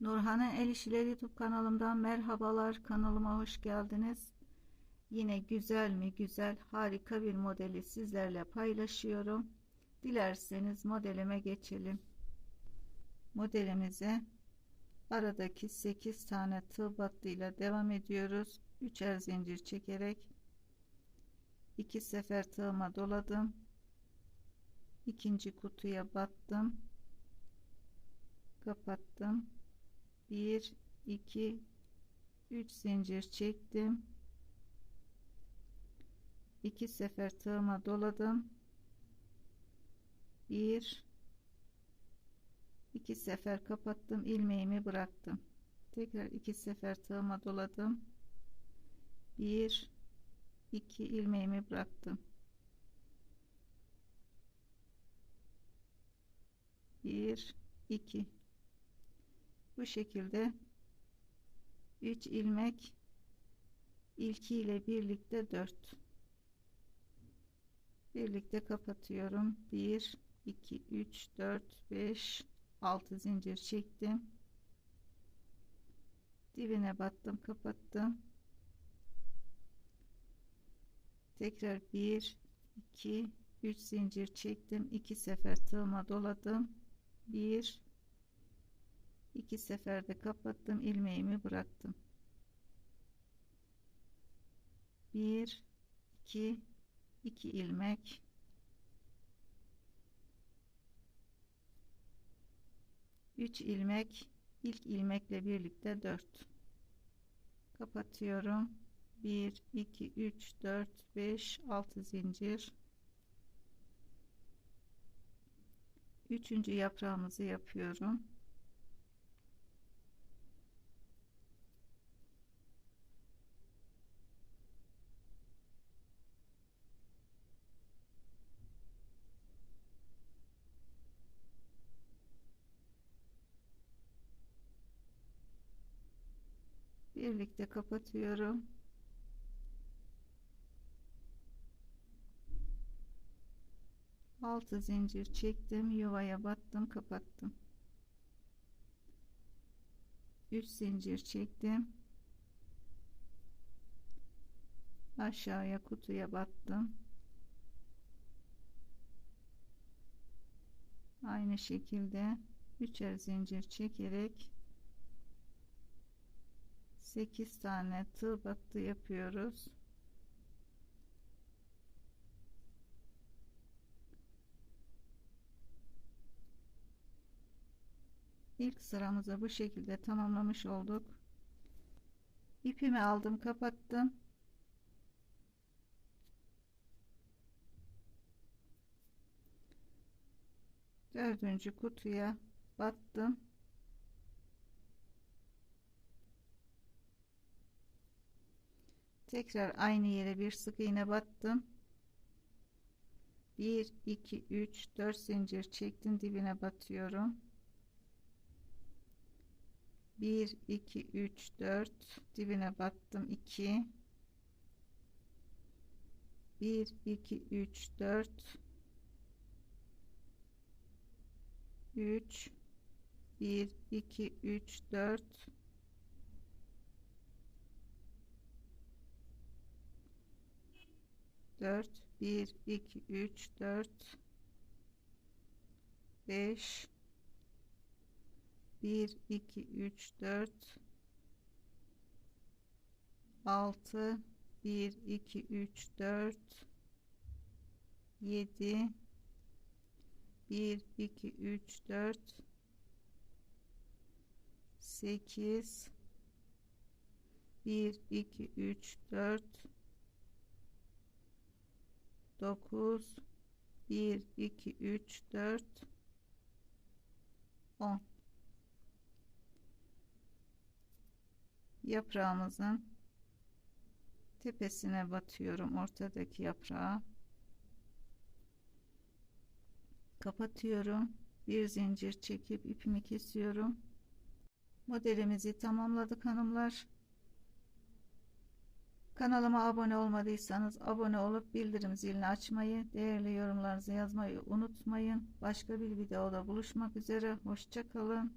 Nurhan'ın El İşleri YouTube kanalımdan merhabalar. Kanalıma hoş geldiniz. Yine güzel mi güzel harika bir modeli sizlerle paylaşıyorum. Dilerseniz modelime geçelim. Modelimize aradaki 8 tane tığ battıyla devam ediyoruz. 3'er zincir çekerek 2 sefer tığıma doladım. ikinci kutuya battım. Kapattım 1 2 3 zincir çektim. 2 sefer tığıma doladım. 1 2 sefer kapattım ilmeğimi bıraktım. Tekrar 2 sefer tığıma doladım. 1 2 ilmeğimi bıraktım. 1 2 bu şekilde 3 ilmek ilki ile birlikte 4 birlikte kapatıyorum. 1 2 3 4 5 6 zincir çektim. Dibine battım kapattım. Tekrar 1 2 3 zincir çektim. 2 sefer tığıma doladım. 1 iki seferde kapattım ilmeğimi bıraktım. 1 2 2 ilmek. Üç ilmek ilk ilmekle birlikte 4 kapatıyorum. 1 2 3 4 5 6 zincir. Üçüncü yaprağımızı yapıyorum birlikte kapatıyorum. Altı zincir çektim yuvaya battım kapattım. 3 zincir çektim. Aşağıya kutuya battım. Aynı şekilde üçer zincir çekerek 8 tane tığ battı yapıyoruz. İlk sıramızı bu şekilde tamamlamış olduk. İpimi aldım, kapattım. Dördüncü kutuya battım. Tekrar aynı yere bir sık iğne battım. 1 2 3 4 zincir çektim dibine batıyorum. 1 2 3 4 dibine battım 2 1 2 3 4 3 1 2 3 4 4 1 2 3 4 5 1 2 3 4 6 1 2 3 4 7 1 2 3 4 8 1 2 3 4 9 1 2 3 4 10 yaprağımızın tepesine batıyorum ortadaki yaprağı. Kapatıyorum bir zincir çekip ipimi kesiyorum. Modelimizi tamamladık hanımlar Kanalıma abone olmadıysanız abone olup bildirim zilini açmayı, değerli yorumlarınızı yazmayı unutmayın. Başka bir videoda buluşmak üzere. Hoşçakalın.